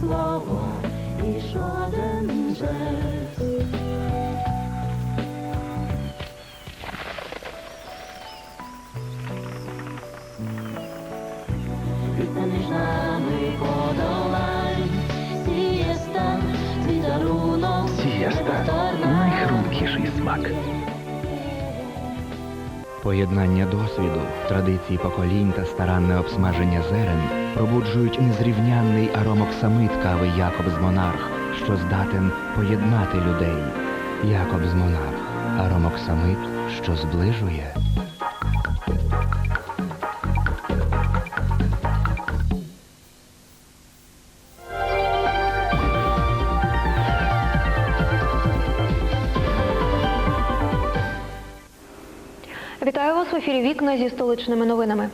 слово і жоден жест. Між нами сієста, твій дарунок, Сієста найхрумкіший смак. Поєднання досвіду, традицій поколінь та старанне обсмаження зерен пробуджують незрівнянний аромоксамит кави Якобс Монарх, що здатен поєднати людей. Якобс Монарх. Аромоксамит, що зближує. Вітаю вас в ефірі Вікна зі столичними новинами.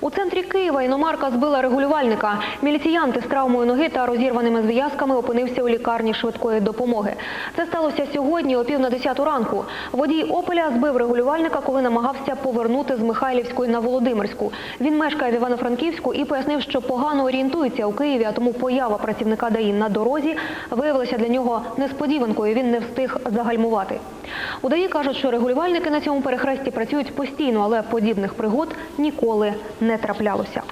У центрі Києва іномарка збила регулювальника. Міліціянти з травмою ноги та розірваними зв'язками опинився у лікарні швидкої допомоги. Це сталося сьогодні о пів на десяту ранку. Водій Опеля збив регулювальника, коли намагався повернути з Михайлівської на Володимирську. Він мешкає в Івано-Франківську і пояснив, що погано орієнтується у Києві, а тому поява працівника ДАІ на дорозі виявилася для нього несподіванкою. Він не встиг загальмувати. У ДАІ кажуть, що регулювальники на цьому перехресті працюють постійно, але подібних пригод ніколи не траплялося.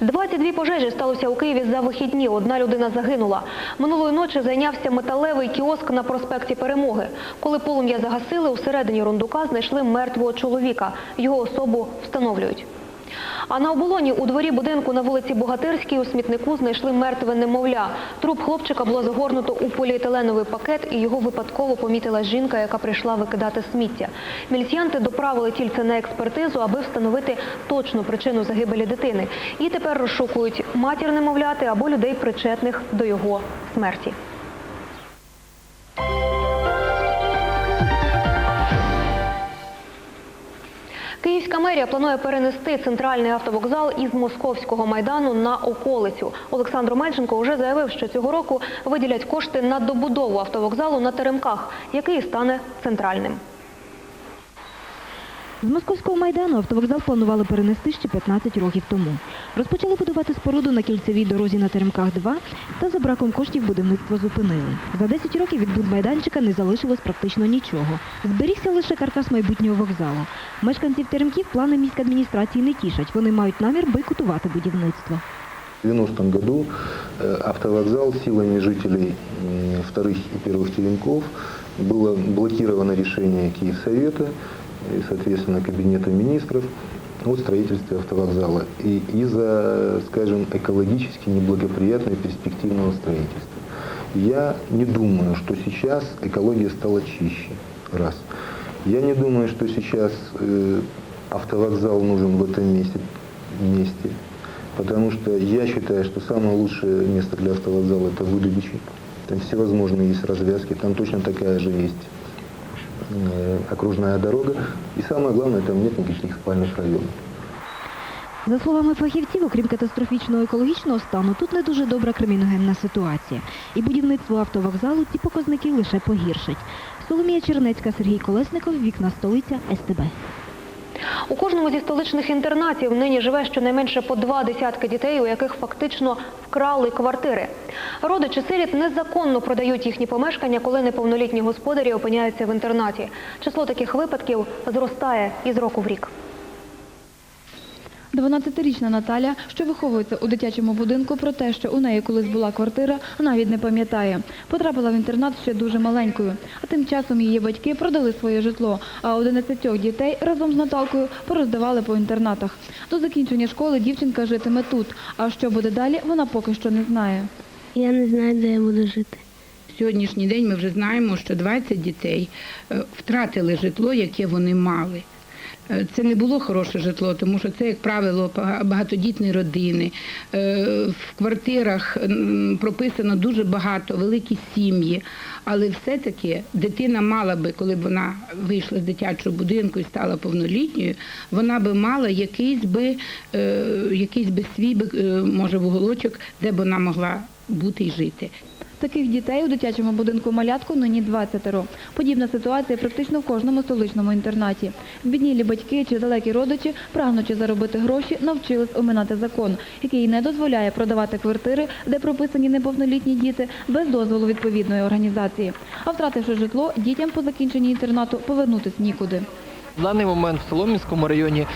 22 пожежі сталося у Києві за вихідні. Одна людина загинула. Минулої ночі зайнявся металевий кіоск на проспекті Перемоги. Коли полум'я загасили, усередині рундука знайшли мертвого чоловіка. Його особу встановлюють. А на оболоні у дворі будинку на вулиці Богатирській у смітнику знайшли мертве немовля. Труп хлопчика було загорнуто у поліетиленовий пакет, і його випадково помітила жінка, яка прийшла викидати сміття. Міліціянти доправили тільце на експертизу, аби встановити точну причину загибелі дитини. І тепер розшукують матір немовляти або людей, причетних до його смерті. Київська мерія планує перенести центральний автовокзал із московського майдану на околицю. Олександр Мельченко вже заявив, що цього року виділять кошти на добудову автовокзалу на Теремках, який стане центральним. З московського майдану автовокзал планували перенести ще 15 років тому. Розпочали будувати споруду на кільцевій дорозі на Теремках 2 та за браком коштів будівництво зупинили. За 10 років від будмайданчика не залишилось практично нічого. Зберігся лише каркас майбутнього вокзалу. Мешканців Теремків плани міськадміністрації не тішать. Вони мають намір бойкотувати будівництво. В 90-м году э, автовокзал силами жителей м, вторых и первых теремков было блокировано решение Киевсовета И, соответственно, Кабинета министров о строительстве автовокзала и из-за, скажем, экологически неблагоприятного перспективного строительства. Я не думаю, что сейчас экология стала чище. Раз. Я не думаю, что сейчас э, автовокзал нужен в этом месте, месте. Потому что я считаю, что самое лучшее место для автовокзала это Выдубичи. Там всевозможные есть развязки, там точно такая же есть окружная дорога. И самое главное, там нет никаких спальных районов. За словами фахівців, окрім катастрофічного екологічного стану, тут не дуже добра криміногенна ситуація. І будівництво автовокзалу ці показники лише погіршить. Соломія Чернецька, Сергій Колесников, Вікна столиця, СТБ. У кожному зі столичних інтернатів нині живе щонайменше по два десятки дітей, у яких фактично вкрали квартири. Родичі сиріт незаконно продають їхні помешкання, коли неповнолітні господарі опиняються в інтернаті. Число таких випадків зростає із року в рік. 12-річна Наталя, що виховується у дитячому будинку, про те, що у неї колись була квартира, навіть не пам'ятає. Потрапила в інтернат ще дуже маленькою. А тим часом її батьки продали своє житло, а 11 дітей разом з Наталкою пороздавали по інтернатах. До закінчення школи дівчинка житиме тут. А що буде далі, вона поки що не знає. Я не знаю, де я буду жити. Сьогоднішній день ми вже знаємо, що 20 дітей е, втратили житло, яке вони мали. Е, Це не було хороше житло, тому що це, як правило, ба- багатодітні родини. Е, В квартирах прописано дуже багато, великі сім'ї. Але все-таки дитина мала би, коли б вона вийшла з дитячого будинку і стала повнолітньою, вона би мала якийсь би, е, якийсь би свій може, вуголочок, де б вона могла бути і жити. Таких дітей у дитячому будинку малятку нині 20. Подібна ситуація практично в кожному столичному інтернаті. Біднілі батьки чи далекі родичі, прагнучи заробити гроші, навчились оминати закон, який не дозволяє продавати квартири, де прописані неповнолітні діти, без дозволу відповідної організації. А втративши житло, дітям по закінченні інтернату повернутись нікуди. В даний момент в Солом'янському районі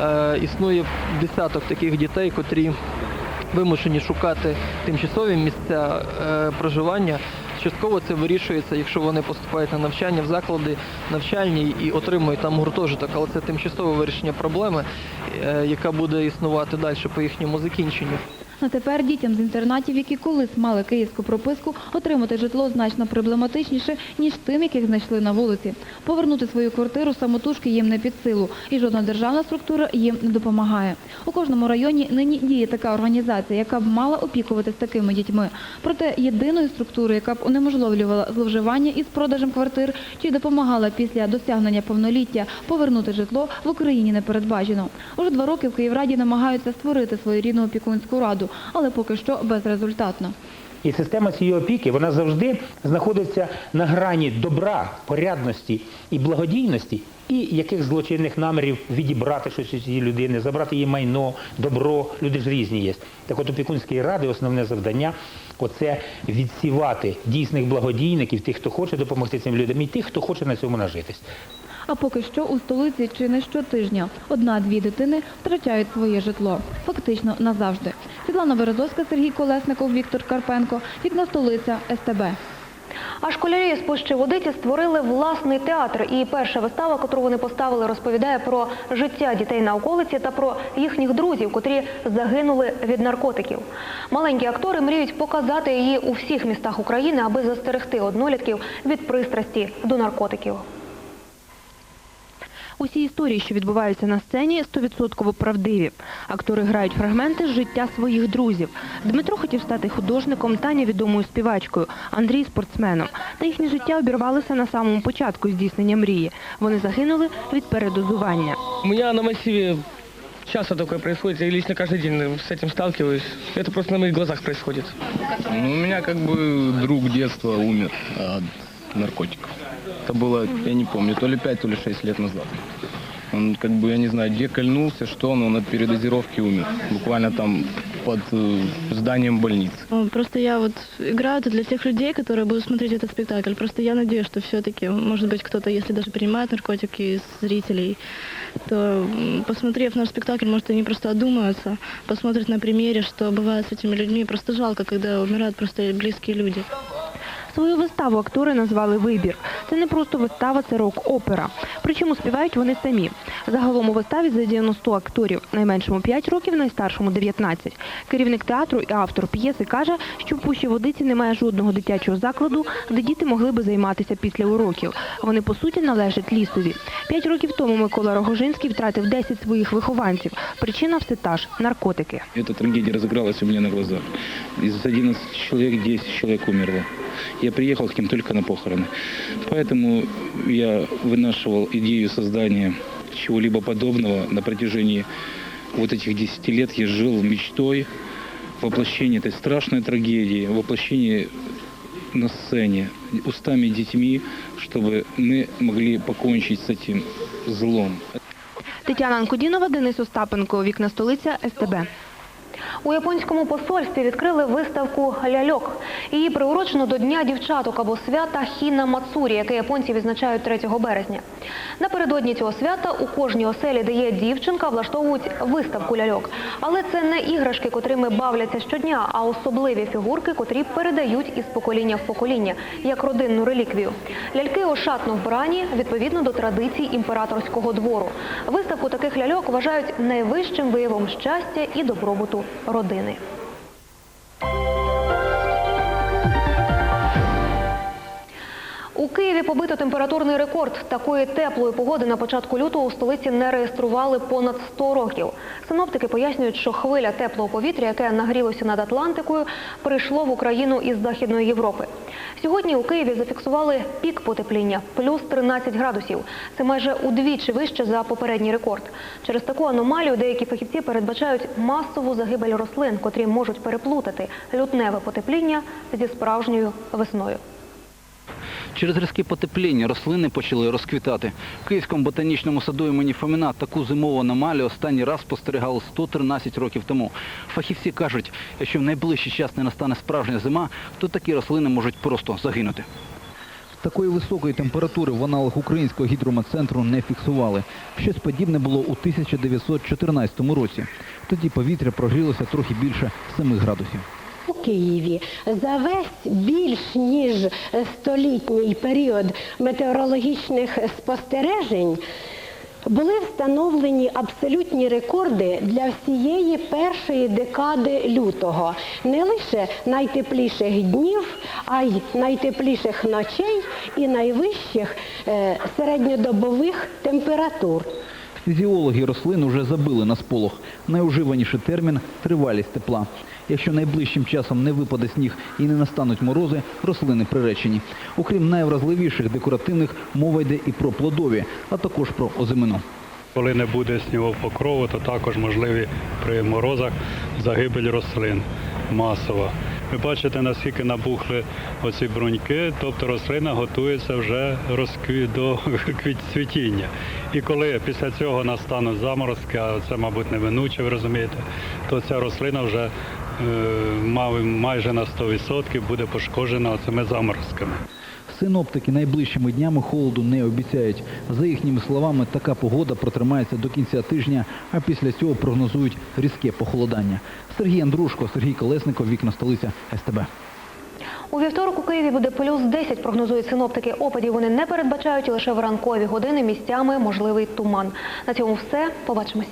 е, існує десяток таких дітей, котрі вимушені шукати тимчасові місця е, проживання. Частково це вирішується, якщо вони поступають на навчання в заклади навчальні і отримують там гуртожиток, але це тимчасове вирішення проблеми, е, яка буде існувати далі по їхньому закінченню. А тепер дітям з інтернатів, які колись мали київську прописку, отримати житло значно проблематичніше, ніж тим, яких знайшли на вулиці. Повернути свою квартиру самотужки їм не під силу, і жодна державна структура їм не допомагає. У кожному районі нині діє така організація, яка б мала опікуватись такими дітьми. Проте єдиної структури, яка б унеможливлювала зловживання із продажем квартир чи допомагала після досягнення повноліття повернути житло в Україні не передбачено. Уже два роки в Київраді намагаються створити своєрідну опікунську раду, але поки що безрезультатно. І система цієї опіки вона завжди знаходиться на грані добра, порядності і благодійності, і яких злочинних намірів відібрати щось у цієї людини, забрати її майно, добро. Люди ж різні є. Так от опікунської ради основне завдання оце відсівати дійсних благодійників, тих, хто хоче допомогти цим людям, і тих, хто хоче на цьому нажитись. А поки що у столиці чи не щотижня одна-дві дитини втрачають своє житло. Фактично назавжди. Світлана Березовська, Сергій Колесников, Віктор Карпенко. Вікна столиця СТБ. А школярі з Пущі Водиці створили власний театр. І перша вистава, яку вони поставили, розповідає про життя дітей на околиці та про їхніх друзів, котрі загинули від наркотиків. Маленькі актори мріють показати її у всіх містах України, аби застерегти однолітків від пристрасті до наркотиків. Усі історії, що відбуваються на сцені, стовідсотково правдиві. Актори грають фрагменти з життя своїх друзів. Дмитро хотів стати художником, Таня відомою співачкою, Андрій спортсменом. Та їхнє життя обірвалося на самому початку здійснення мрії. Вони загинули від передозування. У меня на массиве часто такое происходит, я лично каждый день с этим сталкиваюсь. Это просто на моих глазах происходит. Ну, у меня как бы друг детства умер от наркотиков. Это было, я не помню, то ли 5, то ли 6 лет назад. Он как бы, я не знаю, где кольнулся, что, но он от передозировки умер. Буквально там под э, зданием больницы. Просто я вот играю это для тех людей, которые будут смотреть этот спектакль. Просто я надеюсь, что все-таки, может быть, кто-то, если даже принимает наркотики из зрителей, то, посмотрев наш спектакль, может, они просто одумаются, посмотрят на примере, что бывает с этими людьми. Просто жалко, когда умирают просто близкие люди. Свою виставу актори назвали Вибір. Це не просто вистава, це рок-опера. Причому співають вони самі. Загалом у виставі задіяно 100 акторів, найменшому 5 років, найстаршому 19. Керівник театру і автор п'єси каже, що в Пущі Водиці немає жодного дитячого закладу, де діти могли би займатися після уроків. Вони по суті належать лісові. П'ять років тому Микола Рогожинський втратив 10 своїх вихованців. Причина все та ж наркотики. Эта трагедия разыгралась у меня на глазах. Из 11 человек 10 человек умерло. Я приехал к ним только на похороны. Поэтому я вынашивал идею создания чего-либо подобного на протяжении вот этих 10 лет. Я жил мечтой воплощения этой страшной трагедии, воплощения на сцене устами детьми, чтобы мы могли покончить с этим злом. Тетяна Анкудінова, Денис Остапенко, Вікна столиця, СТБ. У японському посольстві відкрили виставку ляльок. Її приурочено до Дня дівчаток або свята Хіна Мацурі, яке японці відзначають 3 березня. Напередодні цього свята у кожній оселі, де є дівчинка, влаштовують виставку ляльок. Але це не іграшки, котрими бавляться щодня, а особливі фігурки, котрі передають із покоління в покоління, як родинну реліквію. Ляльки ошатно вбрані відповідно до традицій імператорського двору. Виставку таких ляльок вважають найвищим виявом щастя і добробуту родини. У Києві побито температурний рекорд. Такої теплої погоди на початку лютого у столиці не реєстрували понад 100 років. Синоптики пояснюють, що хвиля теплого повітря, яке нагрілося над Атлантикою, прийшло в Україну із Західної Європи. Сьогодні у Києві зафіксували пік потепління – плюс 13 градусів. Це майже удвічі вище за попередній рекорд. Через таку аномалію деякі фахівці передбачають масову загибель рослин, котрі можуть переплутати лютневе потепління зі справжньою весною. Через різке потепління рослини почали розквітати. В Київському ботанічному саду імені Фоміна таку зимову аномалію останній раз спостерігали 113 років тому. Фахівці кажуть, якщо в найближчий час не настане справжня зима, то такі рослини можуть просто загинути. Такої високої температури в аналах українського гідрометцентру не фіксували. Щось подібне було у 1914 році. Тоді повітря прогрілося трохи більше 7 градусів. Києві за весь більш ніж столітній період метеорологічних спостережень були встановлені абсолютні рекорди для всієї першої декади лютого. Не лише найтепліших днів, а й найтепліших ночей і найвищих е, середньодобових температур. Фізіологи рослин уже забили на сполох. Найуживаніший термін тривалість тепла. Якщо найближчим часом не випаде сніг і не настануть морози, рослини приречені. Окрім найвразливіших декоративних, мова йде і про плодові, а також про озимину. Коли не буде снігового покрову, то також можливі при морозах загибель рослин масова. Ви бачите, наскільки набухли оці бруньки, тобто рослина готується вже до цвітіння. І коли після цього настануть заморозки, а це, мабуть, неминуче, ви розумієте, то ця рослина вже майже на 100% буде пошкоджена цими заморозками. Синоптики найближчими днями холоду не обіцяють. За їхніми словами, така погода протримається до кінця тижня, а після цього прогнозують різке похолодання. Сергій Андрушко, Сергій Колесников, вікна столиця СТБ. У вівторок у Києві буде плюс 10, прогнозують синоптики. Опадів вони не передбачають і лише в ранкові години місцями можливий туман. На цьому все. Побачимось.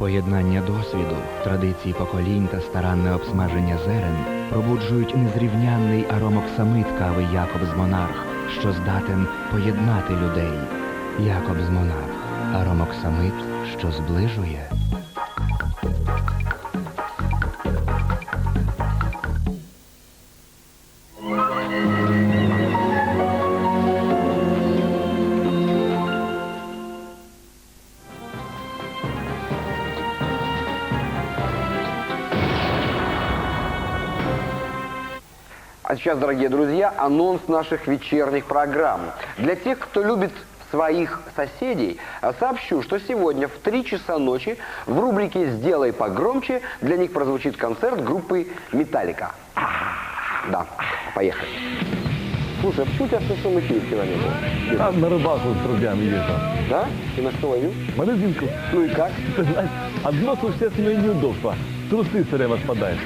Поєднання досвіду, традиції поколінь та старанне обсмаження зерен пробуджують незрівнянний аромоксамит кави Якобс Монарх, що здатен поєднати людей. Якобс Монарх. Аромоксамит, що зближує. А сейчас, дорогие друзья, анонс наших вечерних программ. Для тех, кто любит своих соседей, сообщу, что сегодня в 3 часа ночи в рубрике «Сделай погромче» для них прозвучит концерт группы «Металлика». Да, поехали. Слушай, а почему у тебя в шестом эфире вчера не было? А на рыбалку с друзьями ездил. Да? И на что ловил? Морозинку. Ну и как? Ты знаешь, одно существенное неудобство. Трусы все время спадают.